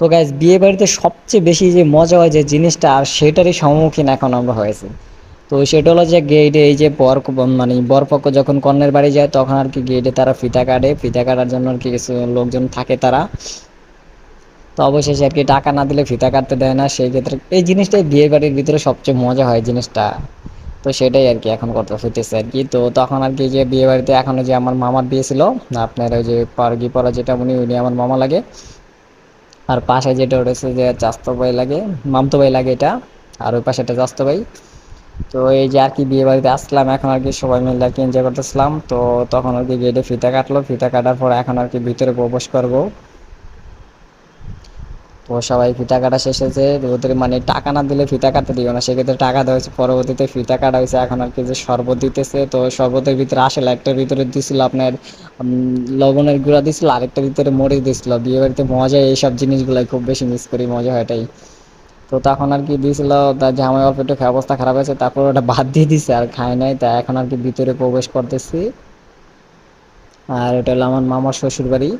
তো গাইজ বিয়ে বাড়িতে সবচেয়ে বেশি যে মজা হয় যে জিনিসটা আর সেটারই সম্মুখীন এখন আমরা হয়েছি। তো সেটা হলো যে গেটে এই যে বর মানে বরপক্ষ যখন কন্যার বাড়ি যায়, তখন আর কি গেটে তারা ফিতা কাটে। ফিতা কাটার জন্য আর কি কিছু লোকজন থাকে তারা। তো অবশেষে আর কি টাকা না দিলে ফিতা কাটতে দেয় না। সেই ক্ষেত্রে এই জিনিসটাই বিয়ে বাড়ির ভিতরে সবচেয়ে মজা হয় জিনিসটা। তো সেটাই আর কি এখন করতে হইতেছে আর কি। তো তখন আর কি যে বিয়ে বাড়িতে এখনও যে আমার মামার বিয়ে ছিল, আপনার ওই যে পারগি পরা যেটা উনি উনি আমার মামা লাগে আর পাশে যেটা রয়েছে যে চাস্তো ভাই লাগে, মামতো ভাই লাগে এটা, আর ওই পাশে এটা চাস্তো ভাই। তো এই যে আর কি বিয়ে বাড়িতে আসলাম, এখন আর কি সবাই মিলে আর কি এনজয় করতেছিলাম। তো তখন আর কি গেটে ফিতা কাটলো, ফিতা কাটার পর এখন আর কি ভিতরে প্রবেশ করব। তো সবাই ফিতা কাটা শেষ হয়েছে ওদের মানে টাকা না দিলে ফিতা কাটতে দিও না। সেক্ষেত্রে টাকা দেওয়া হয়েছে, পরবর্তীতে ফিতা কাটা হয়েছে, এখন আর কি যে শরবত দিতেছে। তো শরবতের ভিতরে আসলে একটার ভিতরে দিছিল আপনার লবণের গুঁড়া দিছিল, আরেকটার ভিতরে মরিচ দিছিল। বিয়ে বাড়িতে মজা, এইসব জিনিসগুলাই খুব বেশি মিস করি, মজা হয় এটাই তো তখন আর কি দিয়েছিল তার জামাই অল্প একটু অবস্থা খারাপ হয়েছে, তারপর ওটা বাদ দিয়ে দিছে, আর খায় নাই, তা এখন আর কি ভিতরে প্রবেশ করতেছি। আর এটা হলো আমার মামার শ্বশুর বাড়ি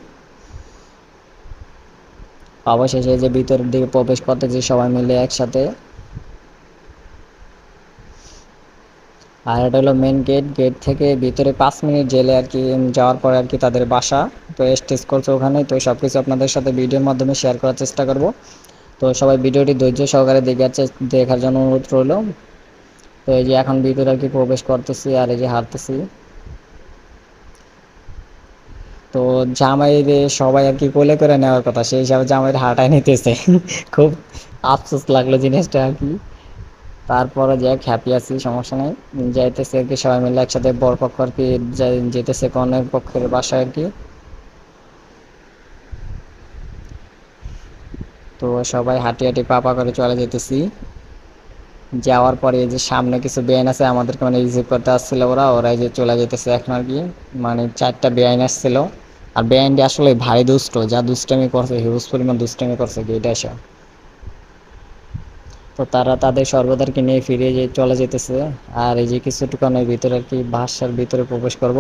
অবশেষে যে ভিতরের দিকে প্রবেশ করতেছি সবাই মিলে একসাথে। আর এটা হলো মেন গেট গেট থেকে ভিতরে পাঁচ মিনিট জেলে আর কি যাওয়ার পরে আর কি তাদের বাসা। তো স্টেজ করছে ওখানে তো সব কিছু আপনাদের সাথে ভিডিওর মাধ্যমে শেয়ার করার চেষ্টা করব। তো সবাই ভিডিওটি ধৈর্য সহকারে দেখে দেখার জন্য অনুরোধ রইল। তো এই যে এখন ভিতরে আর কি প্রবেশ করতেছি আর এই যে হাঁটতেছি। তো জামাইরে সবাই আর কি কোলে করে নেওয়ার কথা, সেই হিসাবে জামাইয়ের হাঁটায় নিতেছে। খুব আফসোস লাগল জিনিসটা আর কি। তারপরে যাই হ্যাপি আছি, সমস্যা নেই। যাইতেছে আর কি, সবাই মিলে একসাথে বর পক্ষ আর কি যেতেছে কনের পক্ষের বাসায় আর কি। তো সবাই হাঁটি হাঁটি পাপা করে চলে যেতেছি। যাওয়ার পরে এই যে সামনে কিছু বেআইন আছে, আমাদেরকে মানে রিসিভ করতে আসছিল ওরা ওরা যে চলে যেতেছে এখন আর কি। মানে চারটা বেআইন আসছিল। আর বেআইনটি আসলে ভারী দুষ্ট, যা দুষ্টামি করছে, হিউজ পরিমাণ দুষ্টামি করছে গেট আসা তো তারা তাদের সর্বদারকে নিয়ে ফিরে যে চলে যেতেছে আর এই যে কিছুটুকানের ভিতরে আর কি, বাসার ভিতরে প্রবেশ করব।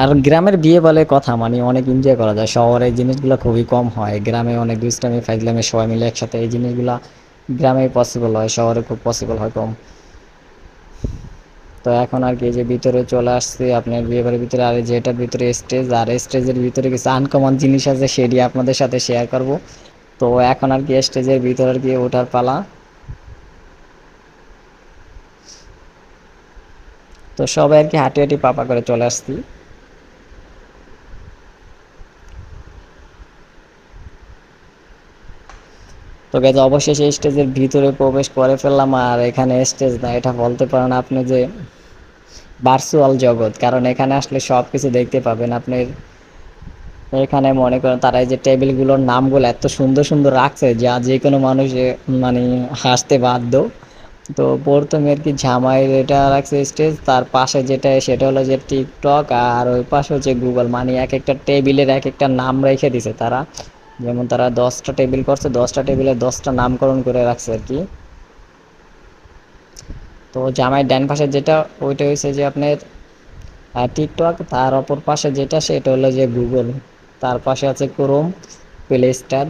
আর গ্রামের বিয়ে বলে কথা মানে অনেক এনজয় করা যায়। শহরে জিনিসগুলো খুবই কম হয়। গ্রামে অনেক দুষ্টামি ফাইজলামে সবাই মিলে একসাথে এই জিনিসগুলা গ্রামে পসিবল হয়, শহরে খুব পসিবল হয় কম। তো এখন আর কি যে ভিতরে চলে আসছে, আপনার বিয়ে বাড়ির ভিতরে, আর যেটার ভিতরে স্টেজ আর স্টেজের ভিতরে কিছু আনকমন জিনিস আছে সেটি আপনাদের সাথে শেয়ার করব। তো এখন আর কি স্টেজের ভিতরে আর কি ওঠার পালা। তো সবাই আর কি হাঁটি হাঁটি পাপা করে চলে আসছি। তো গেছে অবশেষে স্টেজের ভিতরে প্রবেশ করে ফেললাম, আর এখানে স্টেজ না, এটা বলতে পারেন আপনি যে ভার্চুয়াল জগৎ। কারণ এখানে আসলে সব কিছু দেখতে পাবেন। আপনি এখানে মনে করেন তারা এই যে টেবিলগুলোর নামগুলো এত সুন্দর সুন্দর রাখছে যা যে কোনো মানুষ মানে হাসতে বাধ্য। তো প্রথমে আর কি ঝামাইয়ের এটা রাখছে স্টেজ, তার পাশে যেটা, সেটা হলো যে টিকটক, আর ওই পাশে হচ্ছে গুগল। মানে এক একটা টেবিলের এক একটা নাম রেখে দিছে তারা। যেমন তারা দশটা টেবিল করছে, দশটা টেবিলে দশটা নামকরণ করে রাখছে আর কি। তো জামাই ডান পাশে যেটা, ওইটা হয়েছে যে আপনার টিকটক, তার অপর পাশে যেটা, সেটা হলো যে গুগল। তার পাশে আছে ক্রোম, প্লে স্টার